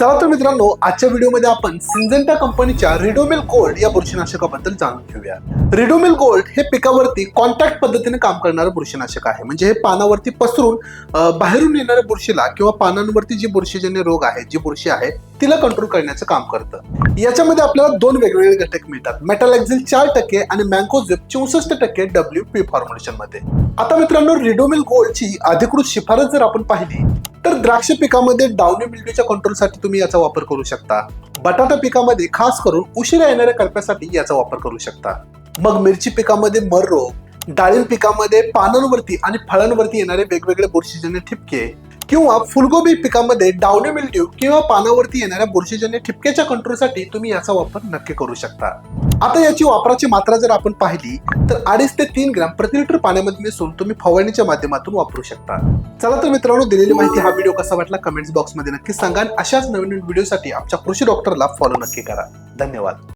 चला तर मित्रांनो आजच्या व्हिडिओमध्ये आपण सिंजेंटा कंपनीच्या रिडोमिल गोल्ड या बुरशीनाशकाबद्दल जाणून घेऊया. रिडोमिल गोल्ड हे पिकावरती कॉन्टॅक्ट पद्धतीने काम करणारं बुरशीनाशक आहे. म्हणजे हे पानावरती पसरून बाहेरून येणाऱ्या बुरशीला किंवा पानांवरती जी बुरशीजन्य रोग आहे जी बुरशी आहे तिला कंट्रोल करण्याचं काम करतं. याच्यामध्ये आपल्याला दोन वेगवेगळे घटक मिळतात. मेटालॅक्झिल चार टक्के आणि मँकोझिप चौसष्ट टक्के डब्ल्यू पी फॉर्म्युलेशनमध्ये. आता मित्रांनो रिडोमिल गोल्डची अधिकृत शिफारस जर आपण पाहिली तर द्राक्ष पिकामध्ये डाउनी मिल्ड्यूच्या कंट्रोलसाठी तुम्ही याचा वापर करू शकता. बटाटा पिकामध्ये खास करून उशिरा येणाऱ्या करप्यासाठी याचा वापर करू शकता. मग मिरची पिकामध्ये मर रोग डाळिंब पिकामध्ये पानांवरती आणि फळांवरती येणारे वेगवेगळे बुरशीजन्य ठिपके किंवा फुलगोबी पिकामध्ये डाउनी मिल्ड्यू किंवा पानावरती येणाऱ्या बुरशीजन्य ठिपक्याच्या कंट्रोलसाठी तुम्ही याचा वापर नक्की करू शकता. आता याची वापराची मात्रा जर आपण पाहिली तर अडीच ते तीन ग्रॅम प्रति लिटर पाण्यामध्ये मिसळून तुम्ही फवारणीच्या माध्यमातून वापरू शकता. चला तर मित्रांनो दिलेली माहिती हा व्हिडिओ कसा वाटला कमेंट्स बॉक्समध्ये नक्की सांगा आणि अशाच नवीन व्हिडिओसाठी आमच्या कृषी डॉक्टरला फॉलो नक्की करा. धन्यवाद.